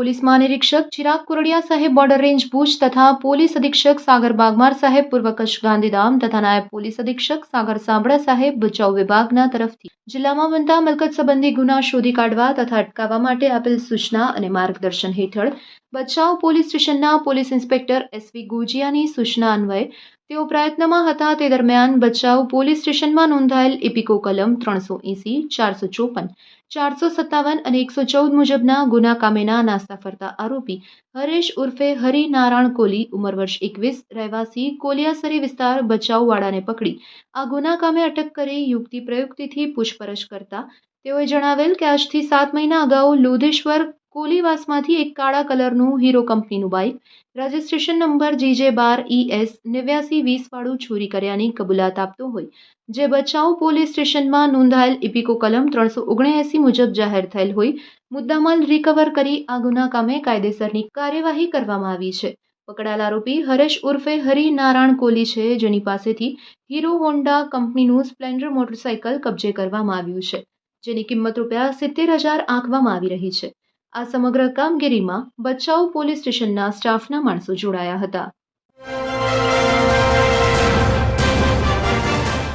Police મહાનિરીક્ષક Chirag Kurdiya સાહેબ border range Bhuj તથા police અધિક્ષક સાગર બાગમાર સાહેબ પૂર્વ કચ્છ ગાંધીધામ તથા નાયબ પોલીસ અધિક્ષક સાગર સાંભળા સાહેબ બચાવ વિભાગના તરફથી. જિલ્લામાં બનતા મિલકત સંબંધી ગુના શોધી કાઢવા તથા અટકાવવા માટે આપેલ સૂચના અને માર્ગદર્શન હેઠળ બચાવ પોલીસ સ્ટેશનના પોલીસ ઇન્સ્પેક્ટર એસવી ગોજિયાની સૂચના અન્વયે તેઓ પ્રયત્નમાં હતા તે દરમિયાન બચાવ પોલીસ સ્ટેશનમાં નોંધાયેલ ઇપિકો કલમ ત્રણસો એંસી, ચારસો ચોપન, ચારસો સત્તાવન અને એકસો ચૌદ મુજબના ગુના કામેના નાસ્તા ફરતા આરોપી હરેશ ઉર્ફે હરિ નારાયણ કોલી, ઉંમર વર્ષ એકવીસ, રહેવાસી કોલિયાસરી વિસ્તાર બચાવવાળાને પકડી. આ ગુના કામે અટક કરી યુક્તિ પ્રયુક્તિથી પૂછપરછ કરતા તેઓએ જણાવેલ કે આજથી સાત મહિના અગાઉ લોધેશ્વર કોલીવાસમાંથી એક કાળા કલરનું હીરો કંપનીનું બાઇક. રજિસ્ટ્રેશન નંબર જીજે બાર ઈ એસ નેવ્યાસી વીસવાળું ચોરી કર્યાની કબૂલાત આપતો હોય. જે બચાવ પોલીસ સ્ટેશનમાં નોંધાયેલ ઇપિકો કલમ ત્રણસો ઓગણએંસી મુજબ જાહેર થયેલ હોય. મુદ્દામાલ રિકવર કરી આ ગુના કામે કાયદેસરની કાર્યવાહી કરવામાં આવી છે. પકડાયેલ આરોપી હરેશ ઉર્ફે હરિ નારાયણ કોલી છે, જેની પાસેથી હીરો હોન્ડા કંપનીનું સ્પ્લેન્ડર મોટરસાયકલ કબજે કરવામાં આવ્યું છે, જેની કિંમત રૂપિયા સિત્તેર હજાર આંકવામાં આવી રહી છે. આ સમગ્ર કામગીરીમાં બચાવ પોલીસ સ્ટેશનના સ્ટાફના માણસો જોડાયા હતા.